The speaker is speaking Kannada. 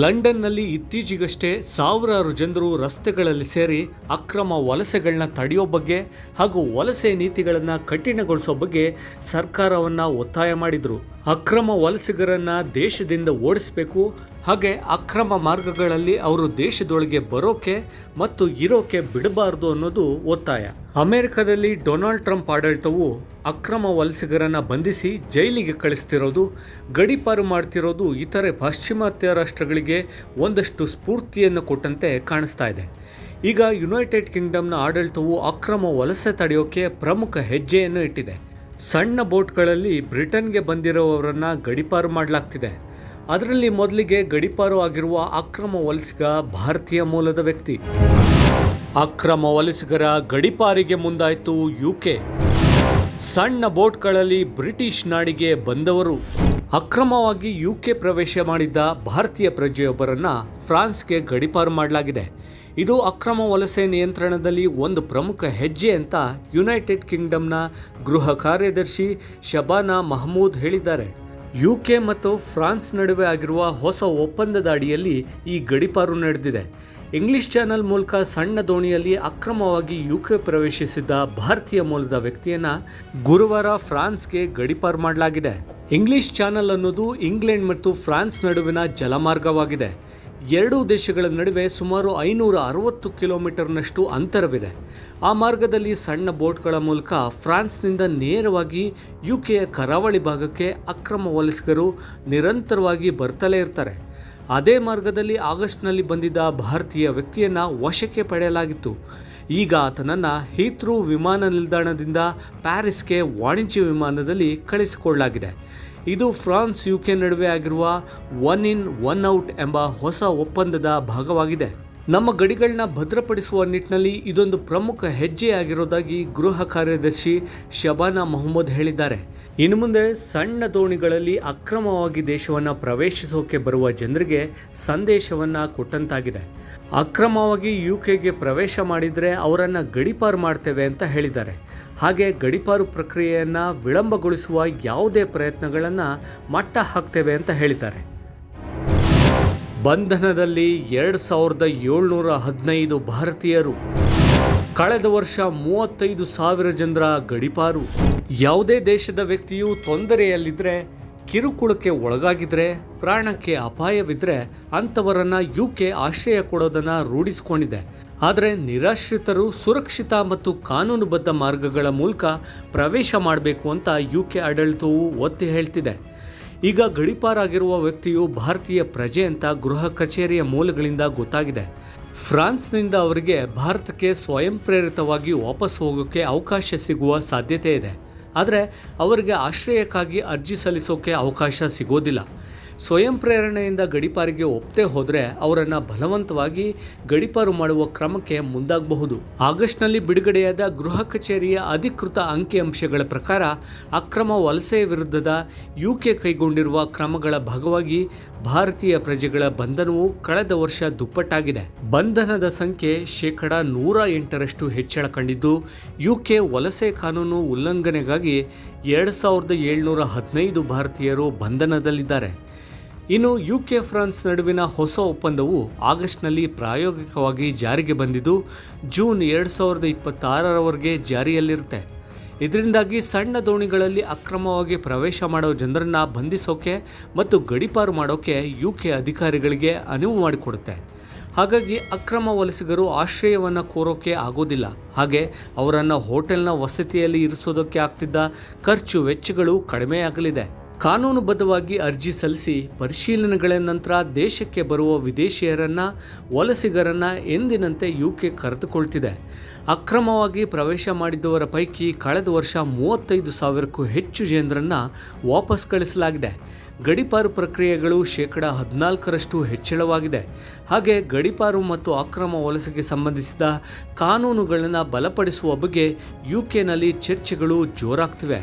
ಲಂಡನ್ನಲ್ಲಿ ಇತ್ತೀಚೆಗಷ್ಟೇ ಸಾವಿರಾರು ಜನರು ರಸ್ತೆಗಳಲ್ಲಿ ಸೇರಿ ಅಕ್ರಮ ವಲಸೆಗಳನ್ನ ತಡೆಯೋ ಬಗ್ಗೆ ಹಾಗೂ ವಲಸೆ ನೀತಿಗಳನ್ನು ಕಠಿಣಗೊಳಿಸೋ ಬಗ್ಗೆ ಸರ್ಕಾರವನ್ನು ಒತ್ತಾಯ ಮಾಡಿದರು. ಅಕ್ರಮ ವಲಸಿಗರನ್ನು ದೇಶದಿಂದ ಓಡಿಸಬೇಕು ಹಾಗೆ ಅಕ್ರಮ ಮಾರ್ಗಗಳಲ್ಲಿ ಅವರು ದೇಶದೊಳಗೆ ಬರೋಕೆ ಮತ್ತು ಇರೋಕೆ ಬಿಡಬಾರದು ಅನ್ನೋದು ಒತ್ತಾಯ. ಅಮೆರಿಕದಲ್ಲಿ ಡೊನಾಲ್ಡ್ ಟ್ರಂಪ್ ಆಡಳಿತವು ಅಕ್ರಮ ವಲಸಿಗರನ್ನು ಬಂಧಿಸಿ ಜೈಲಿಗೆ ಕಳಿಸ್ತಿರೋದು, ಗಡೀಪಾರು ಮಾಡ್ತಿರೋದು ಇತರೆ ಪಾಶ್ಚಿಮಾತ್ಯ ರಾಷ್ಟ್ರಗಳಿಗೆ ಒಂದಷ್ಟು ಸ್ಫೂರ್ತಿಯನ್ನು ಕೊಟ್ಟಂತೆ ಕಾಣಿಸ್ತಾ ಇದೆ. ಈಗ ಯುನೈಟೆಡ್ ಕಿಂಗ್ಡಮ್ನ ಆಡಳಿತವು ಅಕ್ರಮ ವಲಸೆ ತಡೆಯೋಕೆ ಪ್ರಮುಖ ಹೆಜ್ಜೆಯನ್ನು ಇಟ್ಟಿದೆ. ಸಣ್ಣ ಬೋಟ್ಗಳಲ್ಲಿ ಬ್ರಿಟನ್ಗೆ ಬಂದಿರೋವರನ್ನು ಗಡೀಪಾರು ಮಾಡಲಾಗ್ತಿದೆ. ಅದರಲ್ಲಿ ಮೊದಲಿಗೆ ಗಡಿಪಾರು ಆಗಿರುವ ಅಕ್ರಮ ವಲಸಿಗ ಭಾರತೀಯ ಮೂಲದ ವ್ಯಕ್ತಿ. ಅಕ್ರಮ ವಲಸಿಗರ ಗಡಿಪಾರಿಗೆ ಮುಂದಾಯಿತು ಯುಕೆ ಸಣ್ಣ ಬೋಟ್ಗಳಲ್ಲಿ ಬ್ರಿಟಿಷ್ ನಾಡಿಗೆ ಬಂದವರು. ಅಕ್ರಮವಾಗಿ ಯುಕೆ ಪ್ರವೇಶ ಮಾಡಿದ್ದ ಭಾರತೀಯ ಪ್ರಜೆಯೊಬ್ಬರನ್ನ ಫ್ರಾನ್ಸ್ಗೆ ಗಡಿಪಾರು ಮಾಡಲಾಗಿದೆ. ಇದು ಅಕ್ರಮ ವಲಸೆ ನಿಯಂತ್ರಣದಲ್ಲಿ ಒಂದು ಪ್ರಮುಖ ಹೆಜ್ಜೆ ಅಂತ ಯುನೈಟೆಡ್ ಕಿಂಗ್ಡಮ್ನ ಗೃಹ ಕಾರ್ಯದರ್ಶಿ ಶಬಾನಾ ಮಹಮೂದ್ ಹೇಳಿದ್ದಾರೆ. ಯುಕೆ ಮತ್ತು ಫ್ರಾನ್ಸ್ ನಡುವೆ ಆಗಿರುವ ಹೊಸ ಒಪ್ಪಂದದ ಅಡಿಯಲ್ಲಿ ಈ ಗಡಿಪಾರು ನಡೆದಿದೆ. ಇಂಗ್ಲಿಷ್ ಚಾನೆಲ್ ಮೂಲಕ ಸಣ್ಣ ದೋಣಿಯಲ್ಲಿ ಅಕ್ರಮವಾಗಿ ಯುಕೆ ಪ್ರವೇಶಿಸಿದ್ದ ಭಾರತೀಯ ಮೂಲದ ವ್ಯಕ್ತಿಯನ್ನ ಗುರುವಾರ ಫ್ರಾನ್ಸ್ಗೆ ಗಡಿಪಾರು ಮಾಡಲಾಗಿದೆ. ಇಂಗ್ಲಿಷ್ ಚಾನೆಲ್ ಅನ್ನೋದು ಇಂಗ್ಲೆಂಡ್ ಮತ್ತು ಫ್ರಾನ್ಸ್ ನಡುವಿನ ಜಲಮಾರ್ಗವಾಗಿದೆ. ಎರಡೂ ದೇಶಗಳ ನಡುವೆ ಸುಮಾರು ಐನೂರ ಅರವತ್ತು ಕಿಲೋಮೀಟರ್ನಷ್ಟು ಅಂತರವಿದೆ. ಆ ಮಾರ್ಗದಲ್ಲಿ ಸಣ್ಣ ಬೋಟ್ಗಳ ಮೂಲಕ ಫ್ರಾನ್ಸ್ನಿಂದ ನೇರವಾಗಿ ಯು ಕೆಯ ಕರಾವಳಿ ಭಾಗಕ್ಕೆ ಅಕ್ರಮ ವಲಸಿಗರು ನಿರಂತರವಾಗಿ ಬರ್ತಲೇ ಇರ್ತಾರೆ. ಅದೇ ಮಾರ್ಗದಲ್ಲಿ ಆಗಸ್ಟ್ನಲ್ಲಿ ಬಂದಿದ್ದ ಭಾರತೀಯ ವ್ಯಕ್ತಿಯನ್ನು ವಶಕ್ಕೆ ಪಡೆಯಲಾಗಿತ್ತು. ಈಗ ಆತನನ್ನು ಹೀತ್ರೂ ವಿಮಾನ ನಿಲ್ದಾಣದಿಂದ ಪ್ಯಾರಿಸ್ಗೆ ವಾಣಿಜ್ಯ ವಿಮಾನದಲ್ಲಿ ಕಳಿಸಿಕೊಳ್ಳಲಾಗಿದೆ. ಇದು ಫ್ರಾನ್ಸ್ ಯು ಕೆ ನಡುವೆ ಆಗಿರುವ ಒನ್ ಇನ್ ಒನ್ ಔಟ್ ಎಂಬ ಹೊಸ ಒಪ್ಪಂದದ ಭಾಗವಾಗಿದೆ. ನಮ್ಮ ಗಡಿಗಳನ್ನ ಭದ್ರಪಡಿಸುವ ನಿಟ್ಟಿನಲ್ಲಿ ಇದೊಂದು ಪ್ರಮುಖ ಹೆಜ್ಜೆಯಾಗಿರೋದಾಗಿ ಗೃಹ ಕಾರ್ಯದರ್ಶಿ ಶಬಾನಾ ಮೊಹಮ್ಮದ್ ಹೇಳಿದ್ದಾರೆ. ಇನ್ನು ಮುಂದೆ ಸಣ್ಣ ದೋಣಿಗಳಲ್ಲಿ ಅಕ್ರಮವಾಗಿ ದೇಶವನ್ನು ಪ್ರವೇಶಿಸೋಕೆ ಬರುವ ಜನರಿಗೆ ಸಂದೇಶವನ್ನು ಕೊಟ್ಟಂತಾಗಿದೆ. ಅಕ್ರಮವಾಗಿ ಯು ಕೆಗೆ ಪ್ರವೇಶ ಮಾಡಿದರೆ ಅವರನ್ನು ಗಡಿಪಾರು ಮಾಡ್ತೇವೆ ಅಂತ ಹೇಳಿದ್ದಾರೆ. ಹಾಗೆ ಗಡಿಪಾರು ಪ್ರಕ್ರಿಯೆಯನ್ನು ವಿಳಂಬಗೊಳಿಸುವ ಯಾವುದೇ ಪ್ರಯತ್ನಗಳನ್ನು ಮಟ್ಟ ಹಾಕ್ತೇವೆ ಅಂತ ಹೇಳಿದ್ದಾರೆ. ಬಂಧನದಲ್ಲಿ ಎರಡು ಸಾವಿರದ ಏಳ್ನೂರ ಹದಿನೈದು ಭಾರತೀಯರು, ಕಳೆದ ವರ್ಷ ಮೂವತ್ತೈದು ಸಾವಿರ ಜನರ ಗಡಿಪಾರು. ಯಾವುದೇ ದೇಶದ ವ್ಯಕ್ತಿಯು ತೊಂದರೆಯಲ್ಲಿದ್ದರೆ ಕಿರುಕುಳಕ್ಕೆ ಒಳಗಾಗಿದ್ರೆ, ಪ್ರಾಣಕ್ಕೆ ಅಪಾಯವಿದ್ರೆ ಅಂಥವರನ್ನ ಯುಕೆ ಆಶ್ರಯ ಕೊಡೋದನ್ನ ರೂಢಿಸಿಕೊಂಡಿದೆ. ಆದರೆ ನಿರಾಶ್ರಿತರು ಸುರಕ್ಷಿತ ಮತ್ತು ಕಾನೂನುಬದ್ಧ ಮಾರ್ಗಗಳ ಮೂಲಕ ಪ್ರವೇಶ ಮಾಡಬೇಕು ಅಂತ ಯು ಕೆ ಆಡಳಿತವು ಒತ್ತಿ ಹೇಳ್ತಿದೆ. ಈಗ ಗಡಿಪಾರಾಗಿರುವ ವ್ಯಕ್ತಿಯು ಭಾರತೀಯ ಪ್ರಜೆ ಅಂತ ಗೃಹ ಕಚೇರಿಯ ಮೂಲಗಳಿಂದ ಗೊತ್ತಾಗಿದೆ. ಫ್ರಾನ್ಸ್ನಿಂದ ಅವರಿಗೆ ಭಾರತಕ್ಕೆ ಸ್ವಯಂ ಪ್ರೇರಿತವಾಗಿ ವಾಪಸ್ ಹೋಗೋಕ್ಕೆ ಅವಕಾಶ ಸಿಗುವ ಸಾಧ್ಯತೆ ಇದೆ. ಆದರೆ ಅವರಿಗೆ ಆಶ್ರಯಕ್ಕಾಗಿ ಅರ್ಜಿ ಸಲ್ಲಿಸೋಕೆ ಅವಕಾಶ ಸಿಗೋದಿಲ್ಲ. ಸ್ವಯಂ ಪ್ರೇರಣೆಯಿಂದ ಗಡಿಪಾರಿಗೆ ಒಪ್ಪದೆ ಹೋದರೆ ಅವರನ್ನು ಬಲವಂತವಾಗಿ ಗಡಿಪಾರು ಮಾಡುವ ಕ್ರಮಕ್ಕೆ ಮುಂದಾಗಬಹುದು. ಆಗಸ್ಟ್ನಲ್ಲಿ ಬಿಡುಗಡೆಯಾದ ಗೃಹ ಕಚೇರಿಯ ಅಧಿಕೃತ ಅಂಕಿಅಂಶಗಳ ಪ್ರಕಾರ ಅಕ್ರಮ ವಲಸೆ ವಿರುದ್ಧದ ಯುಕೆ ಕೈಗೊಂಡಿರುವ ಕ್ರಮಗಳ ಭಾಗವಾಗಿ ಭಾರತೀಯ ಪ್ರಜೆಗಳ ಬಂಧನವು ಕಳೆದ ವರ್ಷ ದುಪ್ಪಟ್ಟಾಗಿದೆ. ಬಂಧನದ ಸಂಖ್ಯೆ ಶೇಕಡ ನೂರ ಎಂಟರಷ್ಟು ಹೆಚ್ಚಳ ಕಂಡಿದ್ದು, ಯುಕೆ ವಲಸೆ ಕಾನೂನು ಉಲ್ಲಂಘನೆಗಾಗಿ ಎರಡು ಸಾವಿರದ ಏಳ್ನೂರ ಹದಿನೈದು ಭಾರತೀಯರು ಬಂಧನದಲ್ಲಿದ್ದಾರೆ. ಇನ್ನು ಯುಕೆ ಫ್ರಾನ್ಸ್ ನಡುವಿನ ಹೊಸ ಒಪ್ಪಂದವು ಆಗಸ್ಟ್ನಲ್ಲಿ ಪ್ರಾಯೋಗಿಕವಾಗಿ ಜಾರಿಗೆ ಬಂದಿದ್ದು, ಜೂನ್ ಎರಡು ಸಾವಿರದ ಇಪ್ಪತ್ತಾರರವರೆಗೆ ಜಾರಿಯಲ್ಲಿರುತ್ತೆ. ಇದರಿಂದಾಗಿ ಸಣ್ಣ ದೋಣಿಗಳಲ್ಲಿ ಅಕ್ರಮವಾಗಿ ಪ್ರವೇಶ ಮಾಡೋ ಜನರನ್ನು ಬಂಧಿಸೋಕೆ ಮತ್ತು ಗಡಿಪಾರು ಮಾಡೋಕೆ ಯುಕೆ ಅಧಿಕಾರಿಗಳಿಗೆ ಅನುವು ಮಾಡಿಕೊಡುತ್ತೆ. ಹಾಗಾಗಿ ಅಕ್ರಮ ವಲಸಿಗರು ಆಶ್ರಯವನ್ನು ಕೋರೋಕೆ ಆಗೋದಿಲ್ಲ. ಹಾಗೆ ಅವರನ್ನು ಹೋಟೆಲ್ನ ವಸತಿಯಲ್ಲಿ ಇರಿಸೋದಕ್ಕೆ ಆಗ್ತಿದ್ದ ಖರ್ಚು ವೆಚ್ಚಗಳು ಕಡಿಮೆಯಾಗಲಿದೆ. ಕಾನೂನುಬದ್ಧವಾಗಿ ಅರ್ಜಿ ಸಲ್ಲಿಸಿ ಪರಿಶೀಲನೆಗಳ ನಂತರ ದೇಶಕ್ಕೆ ಬರುವ ವಿದೇಶಿಯರನ್ನು, ವಲಸಿಗರನ್ನು ಎಂದಿನಂತೆ ಯು ಕೆ ಕರೆದುಕೊಳ್ತಿದೆ. ಅಕ್ರಮವಾಗಿ ಪ್ರವೇಶ ಮಾಡಿದ್ದವರ ಪೈಕಿ ಕಳೆದ ವರ್ಷ ಮೂವತ್ತೈದು ಸಾವಿರಕ್ಕೂ ಹೆಚ್ಚು ಜನರನ್ನು ವಾಪಸ್ ಕಳಿಸಲಾಗಿದೆ. ಗಡಿಪಾರು ಪ್ರಕ್ರಿಯೆಗಳು ಶೇಕಡ ಹದಿನಾಲ್ಕರಷ್ಟು ಹೆಚ್ಚಳವಾಗಿದೆ. ಹಾಗೆ ಗಡಿಪಾರು ಮತ್ತು ಅಕ್ರಮ ವಲಸೆಗೆ ಸಂಬಂಧಿಸಿದ ಕಾನೂನುಗಳನ್ನು ಬಲಪಡಿಸುವ ಬಗ್ಗೆ ಯು ಕೆನಲ್ಲಿ ಚರ್ಚೆಗಳು ಜೋರಾಗ್ತಿವೆ.